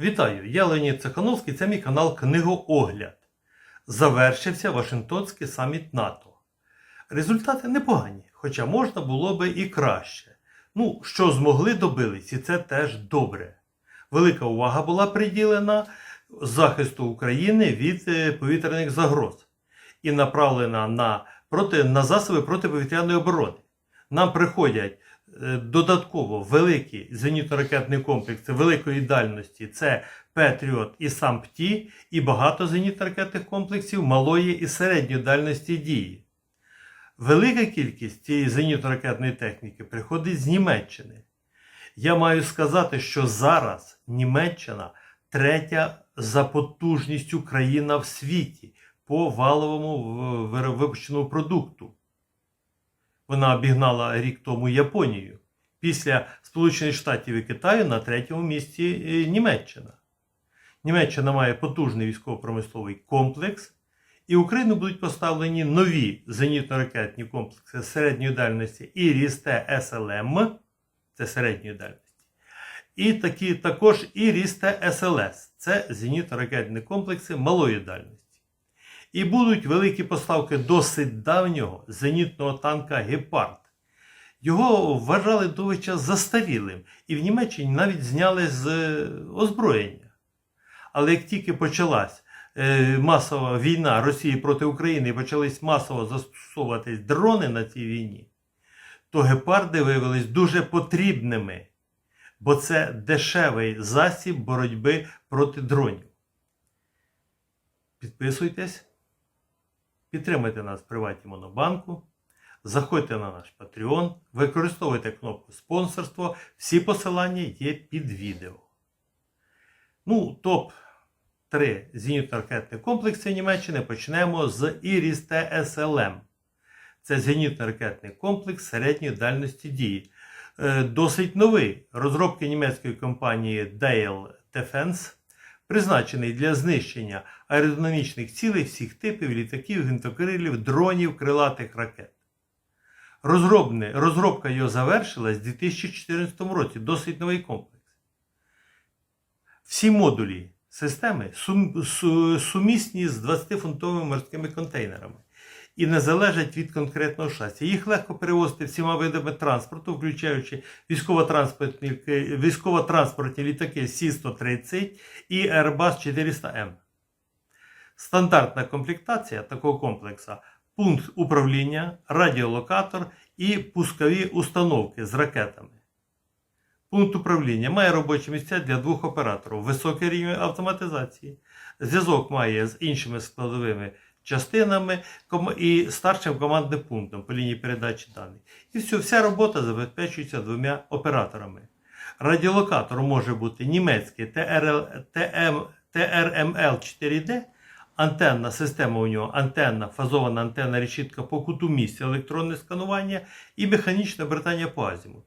Вітаю! Я Леонід Цехановський, це мій канал Книгоогляд. Завершився Вашингтонський саміт НАТО. Результати непогані, хоча можна було би і краще. Ну, що змогли добились, і це теж добре. Велика увага була приділена захисту України від е, повітряних загроз і направлена на, проти, на засоби протиповітряної оборони. Нам приходять додатково великі зенітно-ракетні комплекси великої дальності це Петріот і САМПТІ, і багато зенітно-ракетних комплексів малої і середньої дальності дії. Велика кількість цієї зенітно-ракетної техніки приходить з Німеччини. Я маю сказати, що зараз Німеччина третя за потужністю країна в світі по валовому випущеному продукту. Вона обігнала рік тому Японію. Після Сполучених Штатів і Китаю на третьому місці е, Німеччина. Німеччина має потужний військово-промисловий комплекс, і в Україну будуть поставлені нові зенітно-ракетні комплекси середньої дальності і Рісте СЛМ, це середньої дальності. І такі також і Рісте СЛС, це зенітно-ракетні комплекси малої дальності. І будуть великі поставки досить давнього зенітного танка Гепард. Його вважали довгий час застарілим, і в Німеччині навіть зняли з е, озброєння. Але як тільки почалась е, масова війна Росії проти України і почались масово застосовуватись дрони на цій війні, то гепарди виявились дуже потрібними, бо це дешевий засіб боротьби проти дронів. Підписуйтесь, підтримайте нас в приваті Монобанку, заходьте на наш Patreon, використовуйте кнопку спонсорство. Всі посилання є під відео. Ну, топ 3 зенітно-ракетні комплекси Німеччини почнемо з Іріс ТСЛМ. Це зенітно-ракетний комплекс середньої дальності дії. Е, Досить новий розробки німецької компанії Dale Defense, призначений для знищення аеродинамічних цілей всіх типів літаків, гвинтокрилів, дронів, крилатих ракет. Розробне, розробка його завершилась у 2014 році. Досить новий комплекс. Всі модулі системи сум- сумісні з 20-фунтовими морськими контейнерами і не залежать від конкретного шасі. Їх легко перевозити всіма видами транспорту, включаючи військово-транспортні, військово-транспортні літаки Сі-130 і Airbus 400М. Стандартна комплектація такого комплексу пункт управління, радіолокатор і пускові установки з ракетами. Пункт управління має робочі місця для двох операторів, високий рівень автоматизації. Зв'язок має з іншими складовими частинами і старшим командним пунктом по лінії передачі даних. І все, вся робота забезпечується двома операторами. Радіолокатор може бути німецький ТРЛ, ТМ, TRML 4D, антенна система у нього, антенна, фазована антенна решітка по куту місця, електронне сканування і механічне обертання по азімуту.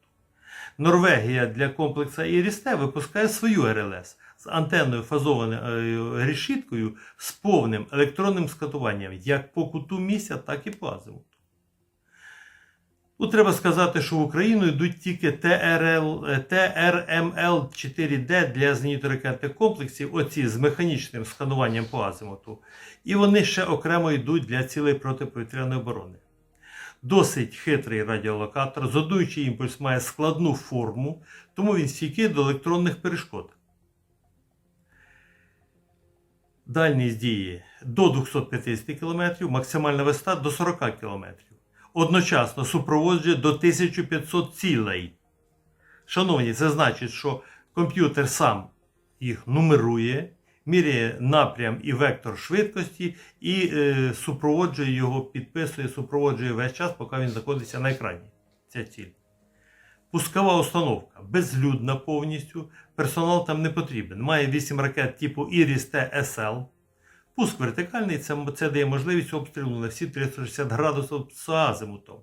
Норвегія для комплексу Ірісте випускає свою РЛС з антенною фазованою е, решіткою з повним електронним скануванням як по куту місця, так і по азимуту. Тут треба сказати, що в Україну йдуть тільки ТРЛ, е, ТРМЛ-4D для зенітно-ракетних комплексів, оці з механічним скануванням по азимуту, і вони ще окремо йдуть для цілей протиповітряної оборони. Досить хитрий радіолокатор, зодуючий імпульс має складну форму, тому він стійкий до електронних перешкод. Дальність дії до 250 км, максимальна висота до 40 км. Одночасно супроводжує до 1500 цілей. Шановні, це значить, що комп'ютер сам їх нумерує, міряє напрям і вектор швидкості і е, супроводжує його, підписує, супроводжує весь час, поки він знаходиться на екрані. Ця ціль. Пускова установка безлюдна повністю, персонал там не потрібен. Має 8 ракет типу Iris T-SL. Пуск вертикальний, це, це дає можливість обстрілу на всі 360 градусів з азимутом.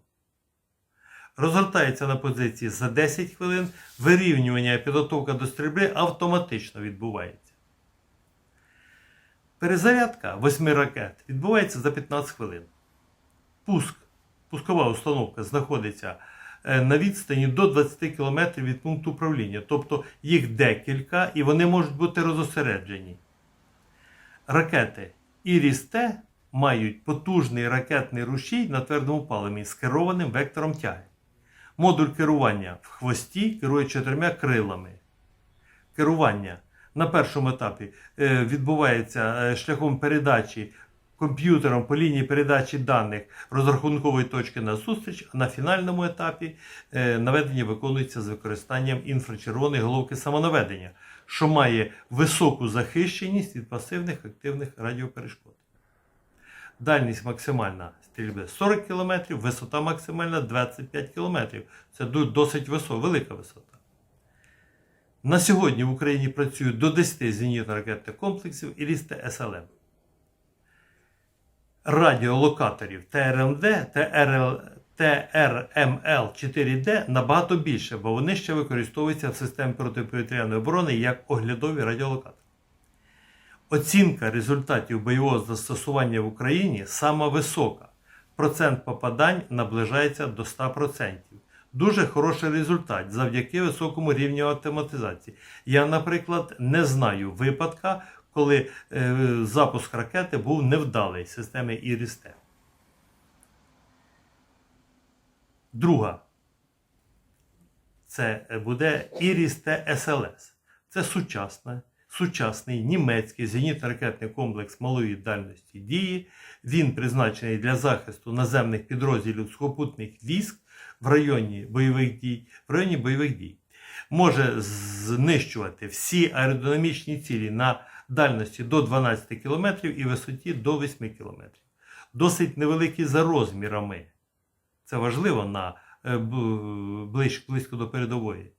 Розгортається на позиції за 10 хвилин, вирівнювання і підготовка до стрільби автоматично відбувається. Перезарядка 8 ракет відбувається за 15 хвилин. Пуск, пускова установка знаходиться на відстані до 20 км від пункту управління. Тобто їх декілька і вони можуть бути розосереджені. Ракети Іріс-Т мають потужний ракетний рушій на твердому паливі з керованим вектором тяги. Модуль керування в хвості керує чотирма крилами. Керування на першому етапі е, відбувається е, шляхом передачі комп'ютером по лінії передачі даних розрахункової точки на зустріч, а на фінальному етапі е, наведення виконується з використанням інфрачервоної головки самонаведення, що має високу захищеність від пасивних активних радіоперешкод. Дальність максимальна стрільби 40 км, висота максимальна 25 км. Це досить висо, велика висота. На сьогодні в Україні працюють до 10 зенітно-ракетних комплексів і лісти СЛМ. Радіолокаторів ТРМД ТРЛ, ТРМЛ-4D набагато більше, бо вони ще використовуються в системі протиповітряної оборони як оглядові радіолокатори. Оцінка результатів бойового застосування в Україні сама висока. Процент попадань наближається до 100%. Дуже хороший результат завдяки високому рівню автоматизації. Я, наприклад, не знаю випадка, коли е, запуск ракети був невдалий системи ІРІСТЕ. Друга. Це буде ІРІСТЕ СЛС. Це сучасне, сучасний німецький зенітно-ракетний комплекс малої дальності дії. Він призначений для захисту наземних підрозділів сухопутних військ в районі бойових дій. В районі бойових дій. Може знищувати всі аеродинамічні цілі на дальності до 12 км і висоті до 8 км. Досить невеликі за розмірами. Це важливо на е, близько до передової.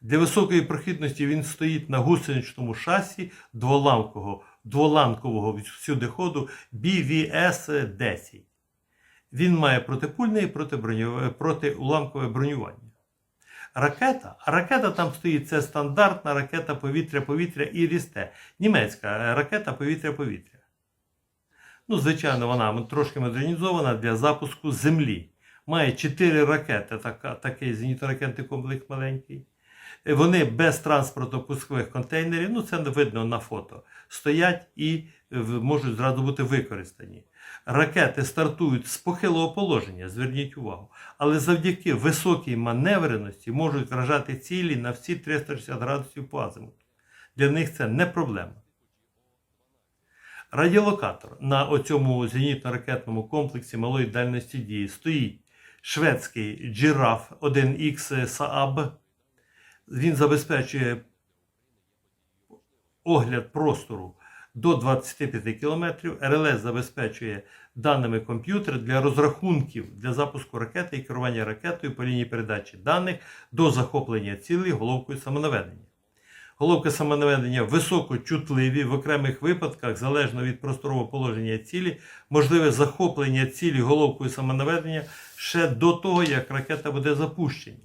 Для високої прохідності він стоїть на гусеничному шасі дволанкового, дволанкового всюди ходу BVS-10. Він має протипульне і протиуламкове бронювання. Ракета, а ракета там стоїть, це стандартна ракета повітря-повітря і рісте. Німецька е, ракета повітря-повітря. Ну, звичайно, вона трошки модернізована для запуску Землі. Має 4 ракети, така, такий зенітно-ракетний комплекс маленький. Е, Вони без транспортно-пускових контейнерів, ну це видно на фото, стоять і можуть зразу бути використані. Ракети стартують з похилого положення, зверніть увагу, але завдяки високій маневреності можуть вражати цілі на всі 360 градусів по азимуту. Для них це не проблема. Радіолокатор на оцьому зенітно-ракетному комплексі малої дальності дії стоїть шведський Giraffe 1X Saab. Він забезпечує огляд простору до 25 км. РЛС забезпечує даними комп'ютер для розрахунків для запуску ракети і керування ракетою по лінії передачі даних до захоплення цілей головкою самонаведення. Головки самонаведення високочутливі в окремих випадках, залежно від просторового положення цілі, можливе захоплення цілі головкою самонаведення ще до того, як ракета буде запущена.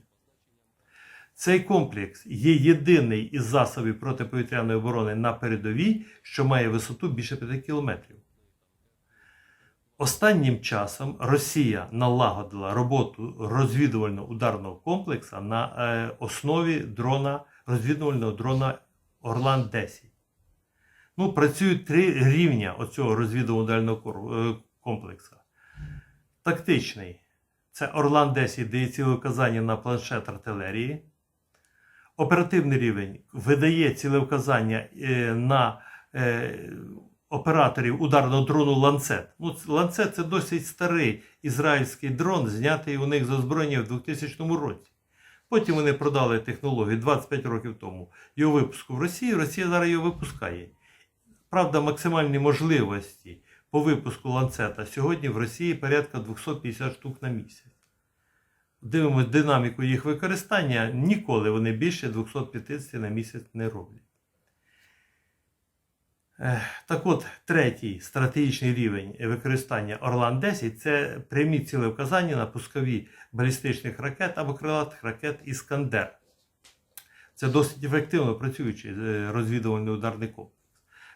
Цей комплекс є єдиний із засобів протиповітряної оборони на передовій, що має висоту більше 5 кілометрів. Останнім часом Росія налагодила роботу розвідувально-ударного комплексу на е, основі дрона розвідувального дрона Орлан 10. Ну, працюють три рівня оцього розвідувального кор- е, комплексу. Тактичний це Орлан 10 дає цілеуказання на планшет артилерії. Оперативний рівень видає цілеуказання е, на е, операторів ударного дрону Ланцет. Ну, Ланцет це досить старий ізраїльський дрон, знятий у них з озброєння в 2000 році. Потім вони продали технологію 25 років тому його випуску в Росії. Росія зараз його випускає. Правда, максимальні можливості по випуску ланцета сьогодні в Росії порядка 250 штук на місяць. Дивимось динаміку їх використання, ніколи вони більше 250 на місяць не роблять. Так от, третій стратегічний рівень використання Орлан 10 це прямі цілевказання на пускові балістичних ракет або крилатих ракет Іскандер. Це досить ефективно працюючий е, розвідувальний ударний комплекс.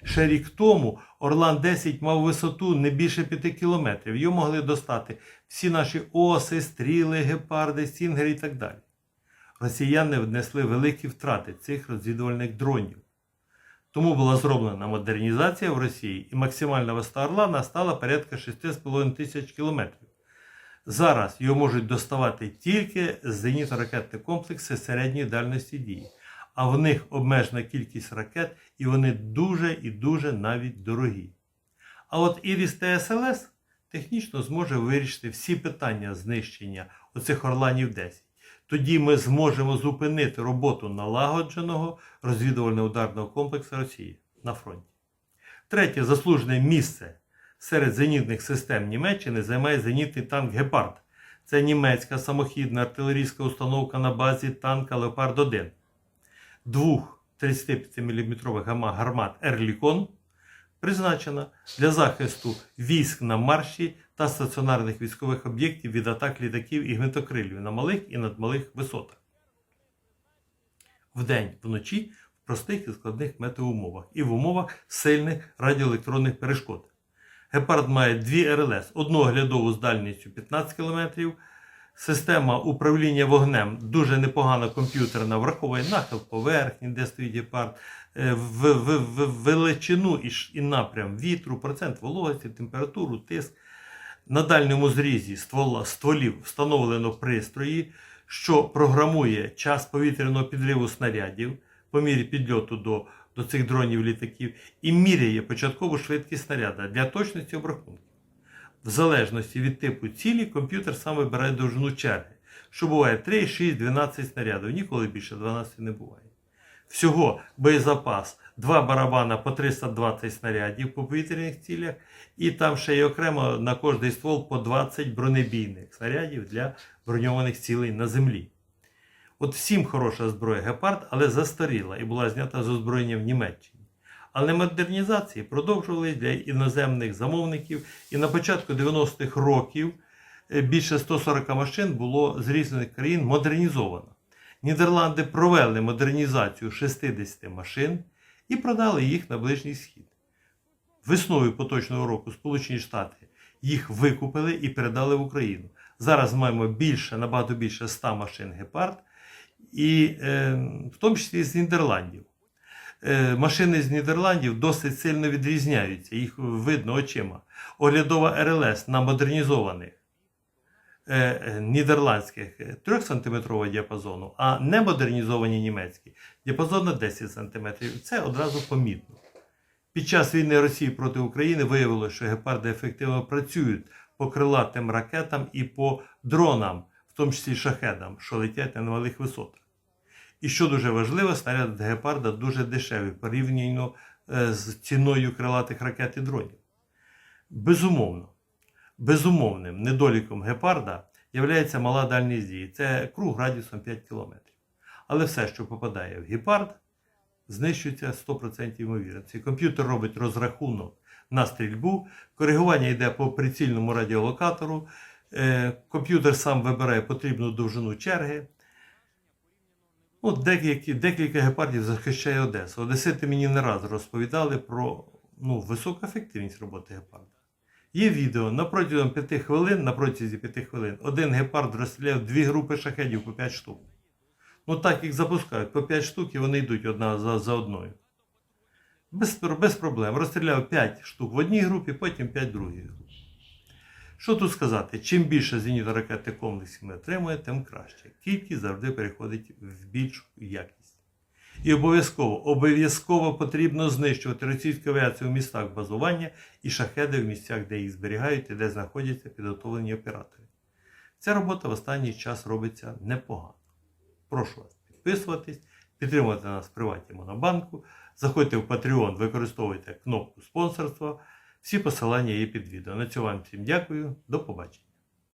Ще рік тому Орлан 10 мав висоту не більше 5 кілометрів. Його могли достати всі наші оси, стріли, гепарди, стінгери і так далі. Росіяни внесли великі втрати цих розвідувальних дронів. Тому була зроблена модернізація в Росії, і максимальна висота Орлана стала порядка 6,5 тисяч кілометрів. Зараз його можуть доставати тільки зенітно-ракетні комплекси середньої дальності дії, а в них обмежена кількість ракет, і вони дуже і дуже навіть дорогі. А от Іріс ТСЛС технічно зможе вирішити всі питання знищення оцих Орланів 10. Тоді ми зможемо зупинити роботу налагодженого розвідувально-ударного комплексу Росії на фронті. Третє заслужене місце серед зенітних систем Німеччини займає зенітний танк Гепард. Це німецька самохідна артилерійська установка на базі танка Леопард 1. Двох 35-мм гармат Ерлікон призначена для захисту військ на марші та стаціонарних військових об'єктів від атак літаків і гвинтокрилів на малих і надмалих висотах. Вдень, вночі в простих і складних метеоумовах і в умовах сильних радіоелектронних перешкод. Гепард має дві РЛС: одну оглядову з дальністю 15 км. Система управління вогнем дуже непогана комп'ютерна, враховує нахил поверхні, де стоїть гепард, е, в, в, в величину і, і напрям вітру, процент вологості, температуру, тиск. На дальньому зрізі ствола, стволів встановлено пристрої, що програмує час повітряного підриву снарядів по мірі підльоту до, до цих дронів літаків і міряє початкову швидкість снаряда для точності обрахунку. В залежності від типу цілі, комп'ютер сам вибирає довжину черги, що буває 3, 6, 12 снарядів, ніколи більше 12 не буває. Всього боєзапас 2 барабана по 320 снарядів по повітряних цілях, і там ще й окремо на кожний ствол по 20 бронебійних снарядів для броньованих цілей на землі. От всім хороша зброя гепард, але застаріла і була знята з озброєння в Німеччині. Але модернізації продовжували для іноземних замовників, і на початку 90-х років е, більше 140 машин було з різних країн модернізовано. Нідерланди провели модернізацію 60 машин і продали їх на Ближній Схід. Весною поточного року Сполучені Штати їх викупили і передали в Україну. Зараз маємо більше, набагато більше 100 машин гепард, і е, в тому числі з Нідерландів. Е, машини з Нідерландів досить сильно відрізняються, їх видно очима. Оглядова РЛС на модернізованих е, е, нідерландських 3 см діапазону, а не модернізовані німецькі діапазон на 10 см. Це одразу помітно. Під час війни Росії проти України виявилося, що гепарди ефективно працюють по крилатим ракетам і по дронам, в тому числі шахедам, що летять на малих висотах. І що дуже важливо, снаряд гепарда дуже дешевий порівняно е, з ціною крилатих ракет і дронів. Безумовно, безумовним недоліком гепарда є мала дальність дії. Це круг радіусом 5 км. Але все, що попадає в гепард, знищується 100% ймовірності. Комп'ютер робить розрахунок на стрільбу, коригування йде по прицільному радіолокатору, е, комп'ютер сам вибирає потрібну довжину черги. Ну, деякі, декілька гепардів захищає Одесу. Одесити мені не раз розповідали про ну, високу ефективність роботи гепарда. Є відео на протягом 5 хвилин, на протязі 5 хвилин, один гепард розстріляв дві групи шахедів по 5 штук. Ну так їх запускають по 5 штук і вони йдуть одна за, за одною. Без, без проблем. Розстріляв 5 штук в одній групі, потім 5 в другій групі. Що тут сказати? Чим більше зенітно-ракетних комплексів ми отримуємо, тим краще. Кількість завжди переходить в більшу якість. І обов'язково, обов'язково потрібно знищувати російську авіацію в містах базування і шахеди в місцях, де їх зберігають і де знаходяться підготовлені оператори. Ця робота в останній час робиться непогано. Прошу вас підписуватись, підтримувати нас в приваті Монобанку, заходьте в Patreon, використовуйте кнопку спонсорства. Всі посилання є під відео. На цьому вам всім дякую. До побачення.